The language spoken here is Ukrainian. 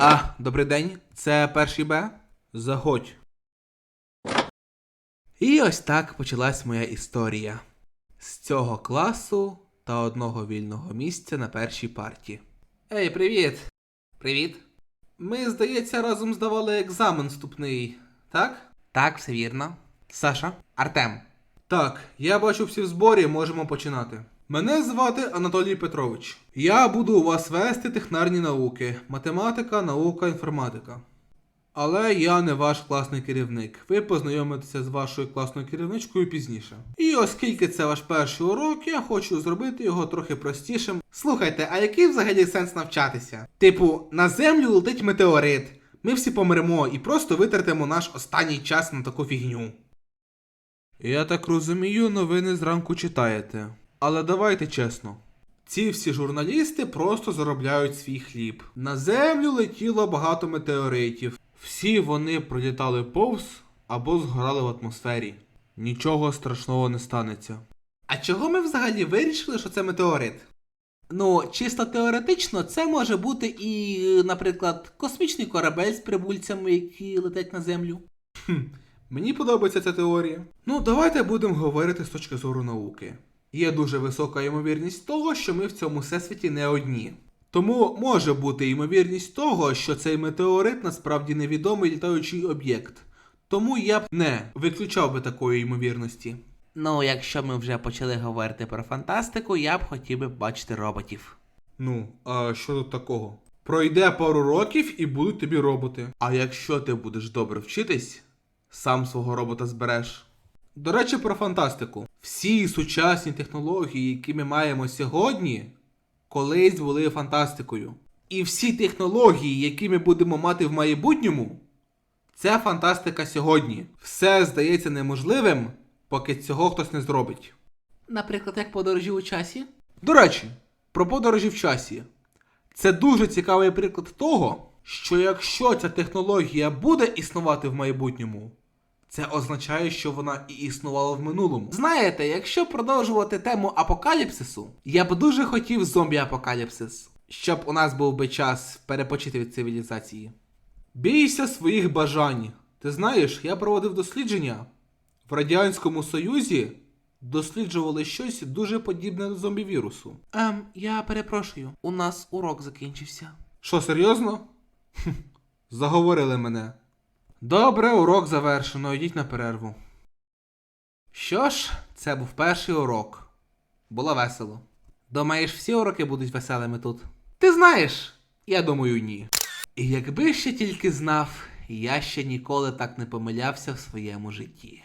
А, добрий день, це перший Б. Заходь. І ось так почалась моя історія. З цього класу та одного вільного місця на першій парті. Ей, привіт! Привіт. Ми, здається, разом здавали екзамен вступний, так? Так, все вірно. Саша, Артем. Так, я бачу всі в зборі, можемо починати. Мене звати Анатолій Петрович. Я буду у вас вести технарні науки, математика, наука, інформатика. Але я не ваш класний керівник. Ви познайомитеся з вашою класною керівничкою пізніше. І оскільки це ваш перший урок, я хочу зробити його трохи простішим. Слухайте, а який взагалі сенс навчатися? Типу, на землю летить метеорит. Ми всі помремо і просто витратимо наш останній час на таку фігню. Я так розумію, новини зранку читаєте. Але давайте чесно. Ці всі журналісти просто заробляють свій хліб. На землю летіло багато метеоритів. Всі вони пролітали повз або згорали в атмосфері. Нічого страшного не станеться. А чого ми взагалі вирішили, що це метеорит? Ну, чисто теоретично, це може бути і, наприклад, космічний корабель з прибульцями, які летять на землю. Хм, мені подобається ця теорія. Ну, давайте будемо говорити з точки зору науки. Є дуже висока ймовірність того, що ми в цьому всесвіті не одні. Тому може бути ймовірність того, що цей метеорит насправді невідомий літаючий об'єкт. Тому я б не виключав би такої ймовірності. Ну, якщо ми вже почали говорити про фантастику, я б хотів би бачити роботів. Ну, а що тут такого? Пройде пару років і будуть тобі роботи. А якщо ти будеш добре вчитись, сам свого робота збереш. До речі, про фантастику. Всі сучасні технології, які ми маємо сьогодні, колись були фантастикою. І всі технології, які ми будемо мати в майбутньому, це фантастика сьогодні. Все здається неможливим, поки цього хтось не зробить. Наприклад, як подорожі у часі? До речі, про подорожі в часі. Це дуже цікавий приклад того, що якщо ця технологія буде існувати в майбутньому, це означає, що вона і існувала в минулому. Знаєте, якщо продовжувати тему апокаліпсису, я б дуже хотів зомбі-апокаліпсис, щоб у нас був би час перепочити від цивілізації. Бійся своїх бажань. Ти знаєш, я проводив дослідження. В Радянському Союзі досліджували щось дуже подібне до зомбі-вірусу. Ем, я перепрошую, у нас урок закінчився. Що, серйозно? Заговорили мене. Добре, урок завершено, йдіть на перерву. Що ж, це був перший урок. Було весело. Думаєш, всі уроки будуть веселими тут? Ти знаєш? Я думаю, ні. І якби ще тільки знав, я ще ніколи так не помилявся в своєму житті.